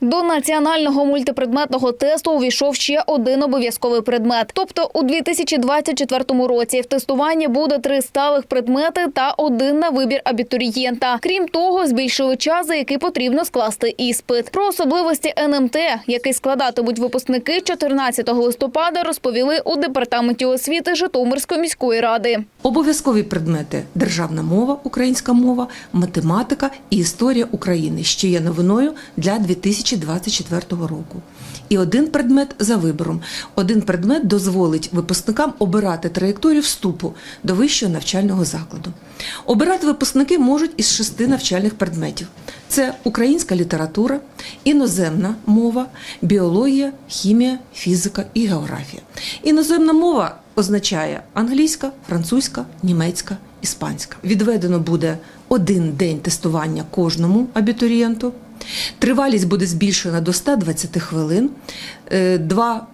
До національного мультипредметного тесту увійшов ще один обов'язковий предмет. Тобто у 2024 році в тестуванні буде три сталих предмети та один на вибір абітурієнта. Крім того, збільшили час, за який потрібно скласти іспит. Про особливості НМТ, який складатимуть випускники 14 листопада, розповіли у департаменті освіти Житомирської міської ради. Обов'язкові предмети державна мова, українська мова, математика і історія України, що є новиною для 2024 року. І один предмет за вибором. Один предмет дозволить випускникам обирати траєкторію вступу до вищого навчального закладу. Обирати випускники можуть із шести навчальних предметів: це українська література, іноземна мова, біологія, хімія, фізика і географія. Іноземна мова означає англійська, французька, німецька, іспанська. Відведено буде один день тестування кожному абітурієнту. Тривалість буде збільшена до 120 хвилин. Е, Два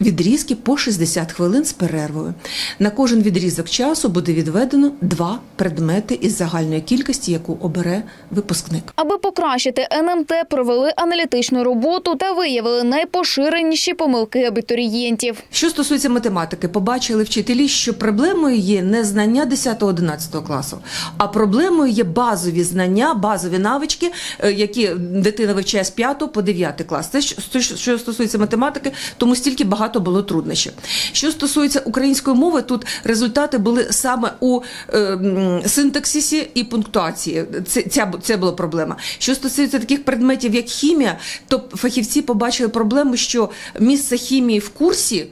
відрізки по 60 хвилин з перервою. На кожен відрізок часу буде відведено два предмети із загальної кількості, яку обере випускник. Аби покращити НМТ, провели аналітичну роботу та виявили найпоширеніші помилки абітурієнтів. Що стосується математики, побачили вчителі, що проблемою є не знання 10-11 класу, а проблемою є базові знання, базові навички, е, які дитина вивчає з 5 по 9 клас. Це що- що стосується математики, тому стільки багато було труднощів. Що стосується української мови, тут результати були саме у е, синтаксисі і пунктуації. Це, ця, це була проблема. Що стосується таких предметів, як хімія, то фахівці побачили проблему, що місце хімії в курсі.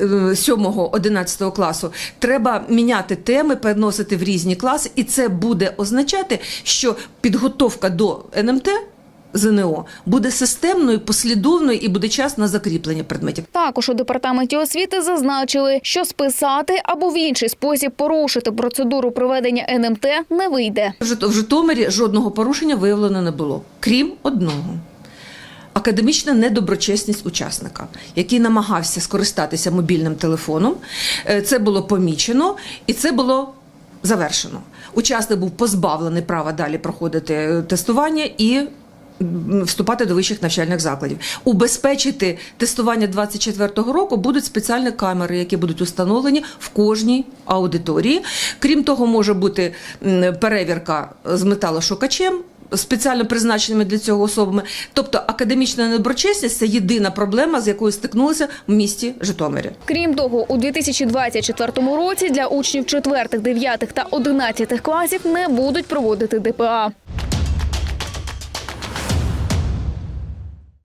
7-11 класу треба міняти теми, переносити в різні класи, і це буде означати, що підготовка до НМТ ЗНО буде системною, послідовною і буде час на закріплення предметів. Також у департаменті освіти зазначили, що списати або в інший спосіб порушити процедуру проведення НМТ не вийде. В Жит- В Житомирі жодного порушення виявлено не було, крім одного. Академічна недоброчесність учасника, який намагався скористатися мобільним телефоном. Е, Це було помічено і це було завершено. Учасник був позбавлений права далі проходити е, тестування і вступати до вищих навчальних закладів. Убезпечити тестування 24-го року будуть спеціальні камери, які будуть установлені в кожній аудиторії. Крім того, може бути перевірка з металошукачем. Спеціально призначеними для цього особами, тобто академічна недоброчесність це єдина проблема, з якою стикнулися в місті Житомирі. Крім того, у 2024 році для учнів 4, 9 та 11 класів не будуть проводити ДПА.